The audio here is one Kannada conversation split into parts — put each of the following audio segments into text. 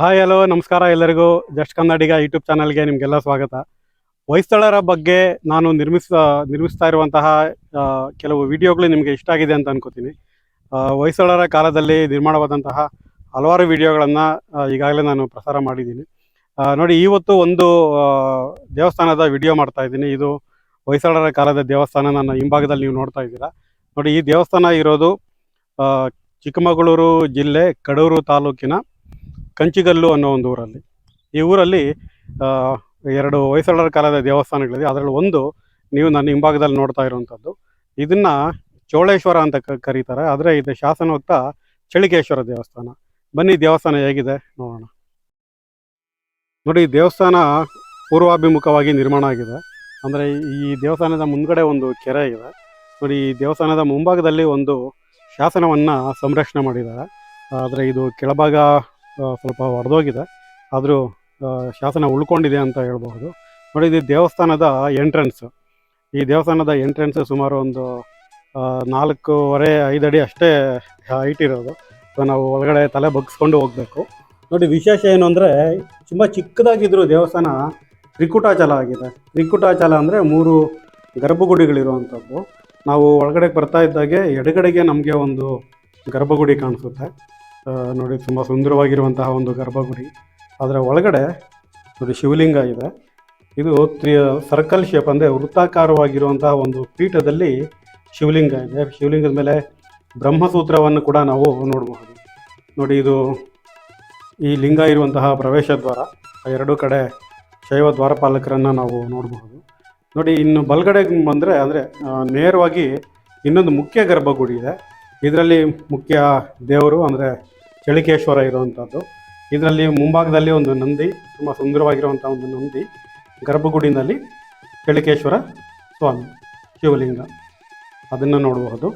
ಹಾಯ್ ಹಲೋ ನಮಸ್ಕಾರ ಎಲ್ಲರಿಗೂ. ಜಸ್ಟ್ ಕನ್ನಡಿಗ ಯೂಟ್ಯೂಬ್ ಚಾನಲ್ಗೆ ನಿಮಗೆಲ್ಲ ಸ್ವಾಗತ. ಹೊಯ್ಸಳರ ಬಗ್ಗೆ ನಾನು ನಿರ್ಮಿಸ, ನಿರ್ಮಿಸ್ತಾ ಇರುವಂತಹ ಕೆಲವು ವಿಡಿಯೋಗಳು ನಿಮಗೆ ಇಷ್ಟ ಆಗಿದೆ ಅಂತ ಅನ್ಕೋತೀನಿ. ಹೊಯ್ಸಳರ ಕಾಲದಲ್ಲಿ ನಿರ್ಮಾಣವಾದಂತಹ ಹಲವಾರು ವಿಡಿಯೋಗಳನ್ನು ಈಗಾಗಲೇ ನಾನು ಪ್ರಸಾರ ಮಾಡಿದ್ದೀನಿ. ನೋಡಿ, ಇವತ್ತು ಒಂದು ದೇವಸ್ಥಾನದ ವಿಡಿಯೋ ಮಾಡ್ತಾ ಇದ್ದೀನಿ. ಇದು ಹೊಯ್ಸಳರ ಕಾಲದ ದೇವಸ್ಥಾನ. ನನ್ನ ಹಿಂಭಾಗದಲ್ಲಿ ನೀವು ನೋಡ್ತಾ ಇದ್ದೀರಾ. ನೋಡಿ, ಈ ದೇವಸ್ಥಾನ ಇರೋದು ಚಿಕ್ಕಮಗಳೂರು ಜಿಲ್ಲೆ ಕಡೂರು ತಾಲೂಕಿನ ಕಂಚಿಗಲ್ಲು ಅನ್ನೋ ಒಂದು ಊರಲ್ಲಿ. ಈ ಊರಲ್ಲಿ ಎರಡು ಹೊಯ್ಸಳರ ಕಾಲದ ದೇವಸ್ಥಾನಗಳಿದೆ. ಅದರಲ್ಲಿ ಒಂದು ನೀವು ನನ್ನ ಹಿಂಭಾಗದಲ್ಲಿ ನೋಡ್ತಾ ಇರುವಂಥದ್ದು. ಇದನ್ನು ಚೋಳೇಶ್ವರ ಅಂತ ಕರೀತಾರೆ. ಆದರೆ ಇದು ಶಾಸನೋಕ್ತ ಚಳಿಕೇಶ್ವರ ದೇವಸ್ಥಾನ. ಬನ್ನಿ, ದೇವಸ್ಥಾನ ಹೇಗಿದೆ ನೋಡೋಣ. ನೋಡಿ ದೇವಸ್ಥಾನ ಪೂರ್ವಾಭಿಮುಖವಾಗಿ ನಿರ್ಮಾಣ ಆಗಿದೆ. ಅಂದರೆ ಈ ದೇವಸ್ಥಾನದ ಮುಂದ್ಗಡೆ ಒಂದು ಕೆರೆ ಇದೆ. ನೋಡಿ, ಈ ದೇವಸ್ಥಾನದ ಮುಂಭಾಗದಲ್ಲಿ ಒಂದು ಶಾಸನವನ್ನು ಸಂರಕ್ಷಣೆ ಮಾಡಿದ್ದಾರೆ. ಆದರೆ ಇದು ಕೆಳಭಾಗ ಸ್ವಲ್ಪ ಹೊಡೆದೋಗಿದೆ ಆದರೂ ಶಾಸನ ಉಳ್ಕೊಂಡಿದೆ ಅಂತ ಹೇಳ್ಬಹುದು. ನೋಡಿ, ಇದು ದೇವಸ್ಥಾನದ ಎಂಟ್ರೆನ್ಸ್ ಈ ದೇವಸ್ಥಾನದ ಎಂಟ್ರೆನ್ಸ್ ಸುಮಾರು ಒಂದು ನಾಲ್ಕೂವರೆ ಐದು ಅಡಿ ಅಷ್ಟೇ ಹೈಟ್ ಇರೋದು. ಸೊ ನಾವು ಒಳಗಡೆ ತಲೆ ಬಗ್ಸ್ಕೊಂಡು ಹೋಗಬೇಕು. ನೋಡಿ, ವಿಶೇಷ ಏನು ಅಂದರೆ, ತುಂಬ ಚಿಕ್ಕದಾಗಿದ್ರು ದೇವಸ್ಥಾನ ತ್ರಿಕುಟಾಚಲ ಆಗಿದೆ. ತ್ರಿಕುಟಾಚಲ ಅಂದರೆ ಮೂರು ಗರ್ಭಗುಡಿಗಳಿರುವಂಥದ್ದು. ನಾವು ಒಳಗಡೆ ಬರ್ತಾ ಇದ್ದಾಗೆ ಎಡಗಡೆಗೆ ನಮಗೆ ಒಂದು ಗರ್ಭಗುಡಿ ಕಾಣಿಸುತ್ತೆ. ನೋಡಿ, ತುಂಬ ಸುಂದರವಾಗಿರುವಂತಹ ಒಂದು ಗರ್ಭಗುಡಿ. ಅದರ ಒಳಗಡೆ ನೋಡಿ, ಶಿವಲಿಂಗ ಇದೆ. ಇದು ತ್ರಿ, ಸರ್ಕಲ್ ಶೇಪ್ ಅಂದರೆ ವೃತ್ತಾಕಾರವಾಗಿರುವಂತಹ ಒಂದು ಪೀಠದಲ್ಲಿ ಶಿವಲಿಂಗ ಇದೆ. ಶಿವಲಿಂಗದ ಮೇಲೆ ಬ್ರಹ್ಮಸೂತ್ರವನ್ನು ಕೂಡ ನಾವು ನೋಡಬಹುದು. ನೋಡಿ, ಇದು ಈ ಲಿಂಗ ಇರುವಂತಹ ಪ್ರವೇಶ ದ್ವಾರ. ಎರಡೂ ಕಡೆ ಶೈವ ದ್ವಾರಪಾಲಕರನ್ನು ನಾವು ನೋಡಬಹುದು. ನೋಡಿ, ಇನ್ನು ಬಲಗಡೆ ಬಂದರೆ, ಅಂದರೆ ನೇರವಾಗಿ ಇನ್ನೊಂದು ಮುಖ್ಯ ಗರ್ಭಗುಡಿ ಇದೆ. ಇದರಲ್ಲಿ ಮುಖ್ಯ ದೇವರು, ಅಂದರೆ ಚಳಿಕೇಶ್ವರ ಇರುವಂಥದ್ದು. ಇದರಲ್ಲಿ ಮುಂಭಾಗದಲ್ಲಿ ಒಂದು ನಂದಿ, ತುಂಬ ಸುಂದರವಾಗಿರುವಂಥ ಒಂದು ನಂದಿ, ಗರ್ಭಗುಡಿನಲ್ಲಿ ಚಳಿಕೇಶ್ವರ ಸ್ವಾಮಿ, ಶಿವಲಿಂಗ ಅದನ್ನು ನೋಡಬಹುದು.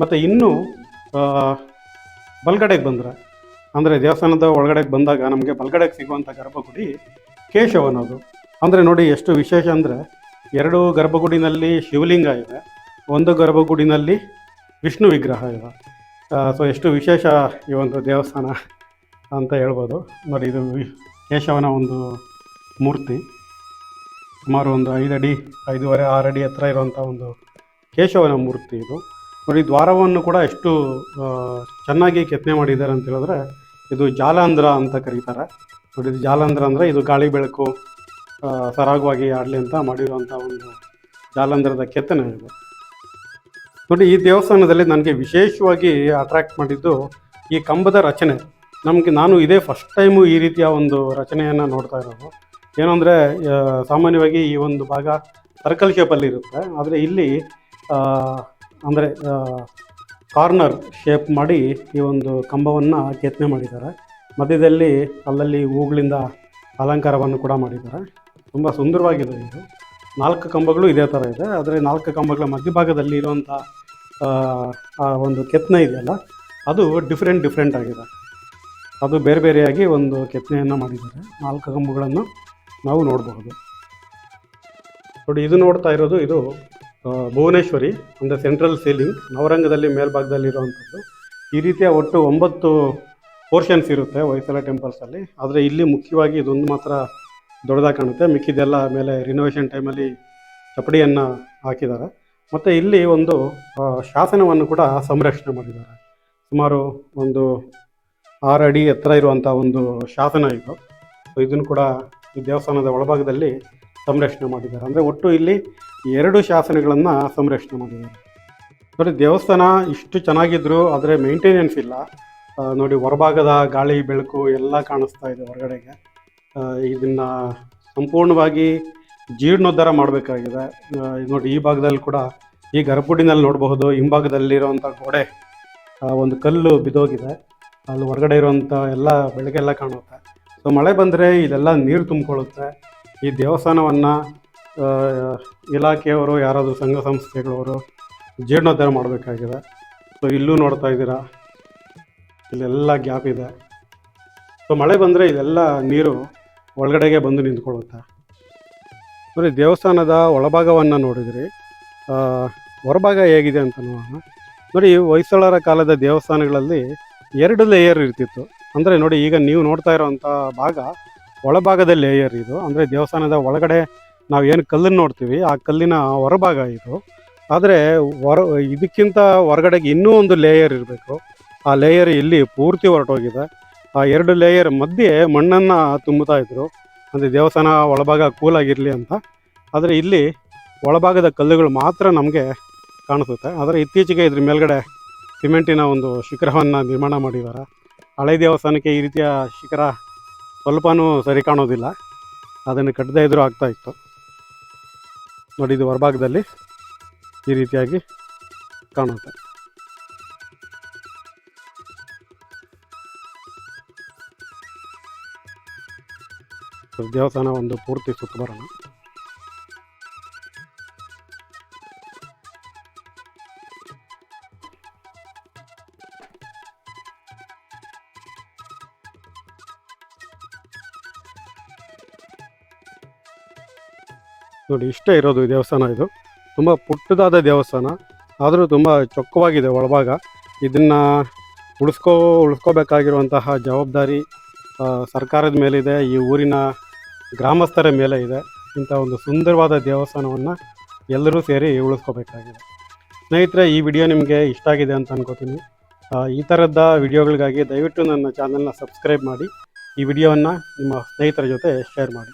ಮತ್ತು ಇನ್ನೂ ಬಲ್ಗಡೆಗೆ ಬಂದರೆ, ಅಂದರೆ ದೇವಸ್ಥಾನದ ಒಳಗಡೆಗೆ ಬಂದಾಗ ನಮಗೆ ಬಲ್ಗಡೆಗೆ ಸಿಗುವಂಥ ಗರ್ಭಗುಡಿ ಕೇಶವನದು ಅಂದರೆ ನೋಡಿ ಎಷ್ಟು ವಿಶೇಷ ಅಂದರೆ, ಎರಡು ಗರ್ಭಗುಡಿನಲ್ಲಿ ಶಿವಲಿಂಗ ಇದೆ, ಒಂದು ಗರ್ಭಗುಡಿನಲ್ಲಿ ವಿಷ್ಣು ವಿಗ್ರಹ ಇದೆ. ಸೊ ಎಷ್ಟು ವಿಶೇಷ ಈ ಒಂದು ದೇವಸ್ಥಾನ ಅಂತ ಹೇಳ್ಬೋದು. ನೋಡಿ ಇದು ಕೇಶವನ ಒಂದು ಮೂರ್ತಿ. ಸುಮಾರು ಒಂದು ಐದು ಅಡಿ, ಐದೂವರೆ, ಆರು ಅಡಿ ಹತ್ರ ಇರುವಂಥ ಒಂದು ಕೇಶವನ ಮೂರ್ತಿ ಇದು. ನೋಡಿ ದ್ವಾರವನ್ನು ಕೂಡ ಎಷ್ಟು ಚೆನ್ನಾಗಿ ಕೆತ್ತನೆ ಮಾಡಿದ್ದಾರೆ ಅಂತ ಹೇಳಿದ್ರೆ ಇದು ಜಾಲಾಂಧ್ರ ಅಂತ ಕರೀತಾರೆ. ನೋಡಿ ಇದು ಜಾಲಾಂಧ್ರ ಅಂದರೆ ಇದು ಗಾಳಿ ಬೆಳಕು ಸರಾಗವಾಗಿ ಆಡಲಿ ಅಂತ ಮಾಡಿರುವಂಥ ಒಂದು ಜಾಲಾಂಧ್ರದ ಕೆತ್ತನೆ ಇದು. ನೋಡಿ, ಈ ದೇವಸ್ಥಾನದಲ್ಲಿ ನನಗೆ ವಿಶೇಷವಾಗಿ ಅಟ್ರಾಕ್ಟ್ ಮಾಡಿದ್ದು ಈ ಕಂಬದ ರಚನೆ. ನಮಗೆ ನಾನು ಇದೇ ಫಸ್ಟ್ ಟೈಮು ಈ ರೀತಿಯ ಒಂದು ರಚನೆಯನ್ನು ನೋಡ್ತಾ ಇರೋದು. ಏನು ಅಂದರೆ ಸಾಮಾನ್ಯವಾಗಿ ಈ ಒಂದು ಭಾಗ ಸರ್ಕಲ್ ಶೇಪಲ್ಲಿ ಇರುತ್ತೆ. ಆದರೆ ಇಲ್ಲಿ ಅಂದರೆ ಕಾರ್ನರ್ ಶೇಪ್ ಮಾಡಿ ಈ ಒಂದು ಕಂಬವನ್ನು ಕೆತ್ತನೆ ಮಾಡಿದ್ದಾರೆ. ಮಧ್ಯದಲ್ಲಿ ಅಲ್ಲಲ್ಲಿ ಹೂಗಳಿಂದ ಅಲಂಕಾರವನ್ನು ಕೂಡ ಮಾಡಿದ್ದಾರೆ. ತುಂಬ ಸುಂದರವಾಗಿದೆ ಇದು. ನಾಲ್ಕು ಕಂಬಗಳು ಇದೇ ಥರ ಇದೆ. ಆದರೆ ನಾಲ್ಕು ಕಂಬಗಳ ಮಧ್ಯಭಾಗದಲ್ಲಿ ಇರುವಂಥ ಆ, ಒಂದು ಕೆತ್ತನೆ ಇದೆಯಲ್ಲ ಅದು ಡಿಫ್ರೆಂಟ್ ಡಿಫ್ರೆಂಟ್ ಆಗಿದೆ. ಅದು ಬೇರೆ ಬೇರೆಯಾಗಿ ಒಂದು ಕೆತ್ತನೆಯನ್ನು ಮಾಡಿದ್ದಾರೆ. ನಾಲ್ಕು ಕಂಬಗಳನ್ನು ನಾವು ನೋಡಬಹುದು. ನೋಡಿ ಇದು ನೋಡ್ತಾ ಇರೋದು ಇದು ಭುವನೇಶ್ವರಿ ಅಂದರೆ ಸೆಂಟ್ರಲ್ ಸೀಲಿಂಗ್ ನವರಂಗದಲ್ಲಿ ಮೇಲ್ಭಾಗದಲ್ಲಿ ಇರುವಂಥದ್ದು ಈ ರೀತಿಯ ಒಟ್ಟು ಒಂಬತ್ತು ಪೋರ್ಷನ್ಸ್ ಇರುತ್ತೆ ಹೊಯ್ಸಳ ಟೆಂಪಲ್ಸಲ್ಲಿ ಆದರೆ ಇಲ್ಲಿ ಮುಖ್ಯವಾಗಿ ಇದೊಂದು ಮಾತ್ರ ದೊಡ್ಡದಾಗಿ ಕಾಣುತ್ತೆ. ಮಿಕ್ಕಿದೆಲ್ಲ ಮೇಲೆ ರಿನೋವೇಷನ್ ಟೈಮಲ್ಲಿ ಚಪ್ಪಡಿಯನ್ನು ಹಾಕಿದ್ದಾರೆ. ಮತ್ತು ಇಲ್ಲಿ ಒಂದು ಶಾಸನವನ್ನು ಕೂಡ ಸಂರಕ್ಷಣೆ ಮಾಡಿದ್ದಾರೆ. ಸುಮಾರು ಒಂದು ಆರು ಅಡಿ ಎತ್ತರ ಇರುವಂಥ ಒಂದು ಶಾಸನ ಇದು. ಸೊ ಇದನ್ನು ಕೂಡ ಈ ದೇವಸ್ಥಾನದ ಒಳಭಾಗದಲ್ಲಿ ಸಂರಕ್ಷಣೆ ಮಾಡಿದ್ದಾರೆ. ಅಂದರೆ ಒಟ್ಟು ಇಲ್ಲಿ ಎರಡು ಶಾಸನಗಳನ್ನು ಸಂರಕ್ಷಣೆ ಮಾಡಿದ್ದಾರೆ. ನೋಡಿ, ದೇವಸ್ಥಾನ ಇಷ್ಟು ಚೆನ್ನಾಗಿದ್ರು, ಆದರೆ ಮೇಂಟೆನೆನ್ಸ್ ಇಲ್ಲ. ನೋಡಿ, ಹೊರಭಾಗದ ಗಾಳಿ, ಬೆಳಕು ಎಲ್ಲ ಕಾಣಿಸ್ತಾ ಇದೆ ಹೊರಗಡೆಗೆ. ಇದನ್ನು ಸಂಪೂರ್ಣವಾಗಿ ಜೀರ್ಣೋದ್ಧಾರ ಮಾಡಬೇಕಾಗಿದೆ. ನೋಡಿ, ಈ ಭಾಗದಲ್ಲಿ ಕೂಡ ಈ ಗರ್ಭುಡಿನಲ್ಲಿ ನೋಡಬಹುದು. ಹಿಂಭಾಗದಲ್ಲಿರುವಂಥ ಗೋಡೆ ಒಂದು ಕಲ್ಲು ಬಿದ್ದೋಗಿದೆ. ಅಲ್ಲಿ ಹೊರಗಡೆ ಇರುವಂಥ ಎಲ್ಲ ಬೆಳಗೆಲ್ಲ ಕಾಣುತ್ತೆ. ಸೊ ಮಳೆ ಬಂದರೆ ಇದೆಲ್ಲ ನೀರು ತುಂಬಿಕೊಳ್ಳುತ್ತೆ. ಈ ದೇವಸ್ಥಾನವನ್ನು ಇಲಾಖೆಯವರು, ಯಾರಾದರೂ ಸಂಘ ಸಂಸ್ಥೆಗಳವರು ಜೀರ್ಣೋದ್ಧಾರ ಮಾಡಬೇಕಾಗಿದೆ. ಸೊ ಇಲ್ಲೂ ನೋಡ್ತಾ ಇದ್ದೀರಾ? ಇಲ್ಲೆಲ್ಲ ಗ್ಯಾಪ್ ಇದೆ. ಸೊ ಮಳೆ ಬಂದರೆ ಇದೆಲ್ಲ ನೀರು ಒಳಗಡೆಗೆ ಬಂದು ನಿಂತ್ಕೊಳ್ಳುತ್ತೆ. ನೋಡಿ ದೇವಸ್ಥಾನದ ಒಳಭಾಗವನ್ನು ನೋಡಿದ್ರಿ. ಹೊರಭಾಗ ಹೇಗಿದೆ ಅಂತ ನೋಡೋಣ. ನೋಡಿ, ಹೊಯ್ಸಳರ ಕಾಲದ ದೇವಸ್ಥಾನಗಳಲ್ಲಿ ಎರಡು ಲೇಯರ್ ಇರ್ತಿತ್ತು. ಅಂದರೆ ನೋಡಿ, ಈಗ ನೀವು ನೋಡ್ತಾ ಇರೋವಂಥ ಭಾಗ ಒಳಭಾಗದ ಲೇಯರ್ ಇದು. ಅಂದರೆ ದೇವಸ್ಥಾನದ ಒಳಗಡೆ ನಾವು ಏನು ಕಲ್ಲನ್ನು ನೋಡ್ತೀವಿ, ಆ ಕಲ್ಲಿನ ಹೊರಭಾಗ ಇದು. ಆದರೆ ಹೊರ, ಇದಕ್ಕಿಂತ ಹೊರಗಡೆಗೆ ಇನ್ನೂ ಒಂದು ಲೇಯರ್ ಇರಬೇಕು. ಆ ಲೇಯರ್ ಇಲ್ಲಿ ಪೂರ್ತಿ ಹೊರಟೋಗಿದೆ. ಆ ಎರಡು ಲೇಯರ್ ಮಧ್ಯೆ ಮಣ್ಣನ್ನು ತುಂಬುತ್ತಾ ಇದ್ರು. ಅಂದರೆ ದೇವಸ್ಥಾನ ಒಳಭಾಗ ಕೂಲಾಗಿರಲಿ ಅಂತ. ಆದರೆ ಇಲ್ಲಿ ಒಳಭಾಗದ ಕಲ್ಲುಗಳು ಮಾತ್ರ ನಮಗೆ ಕಾಣಿಸುತ್ತೆ. ಆದರೆ ಇತ್ತೀಚೆಗೆ ಇದ್ರ ಮೇಲ್ಗಡೆ ಸಿಮೆಂಟಿನ ಒಂದು ಶಿಖರವನ್ನು ನಿರ್ಮಾಣ ಮಾಡಿದ್ದಾರೆ ಹಳೆ ದೇವಸ್ಥಾನಕ್ಕೆ ಈ ರೀತಿಯ ಶಿಖರ ಸ್ವಲ್ಪನೂ ಸರಿ ಕಾಣೋದಿಲ್ಲ. ಅದನ್ನು ಕಟ್ಟದೇ ಇದ್ರೂ ಆಗ್ತಾ ಇತ್ತು. ನೋಡಿ, ಇದು ಹೊರಭಾಗದಲ್ಲಿ ಈ ರೀತಿಯಾಗಿ ಕಾಣುತ್ತೆ. ದೇವಸ್ಥಾನ ಒಂದು ಪೂರ್ತಿ ಸುತ್ತ ಬರೋಣ. ನೋಡಿ, ಇಷ್ಟೇ ಇರೋದು ಈ ದೇವಸ್ಥಾನ ಇದು. ತುಂಬ ಪುಟ್ಟದಾದ ದೇವಸ್ಥಾನ, ಆದರೂ ತುಂಬ ಚೊಕ್ಕವಾಗಿದೆ ಒಳಭಾಗ. ಇದನ್ನು ಉಳಿಸ್ಕೋ, ಉಳಿಸ್ಕೋಬೇಕಾಗಿರುವಂತಹ ಜವಾಬ್ದಾರಿ ಸರ್ಕಾರದ ಮೇಲಿದೆ, ಈ ಊರಿನ ಗ್ರಾಮಸ್ಥರ ಮೇಲೆ ಇದೆ. ಇಂಥ ಒಂದು ಸುಂದರವಾದ ದೇವಸ್ಥಾನವನ್ನು ಎಲ್ಲರೂ ಸೇರಿ ಉಳಿಸ್ಕೋಬೇಕಾಗಿದೆ. ಸ್ನೇಹಿತರೆ, ಈ ವಿಡಿಯೋ ನಿಮಗೆ ಇಷ್ಟ ಆಗಿದೆ ಅಂತ ಅನ್ಕೋತೀನಿ. ಈ ಥರದ ವಿಡಿಯೋಗಳಿಗಾಗಿ ದಯವಿಟ್ಟು ನನ್ನ ಚಾನಲ್ನ ಸಬ್ಸ್ಕ್ರೈಬ್ ಮಾಡಿ, ಈ ವಿಡಿಯೋವನ್ನು ನಿಮ್ಮ ಸ್ನೇಹಿತರ ಜೊತೆ ಶೇರ್ ಮಾಡಿ.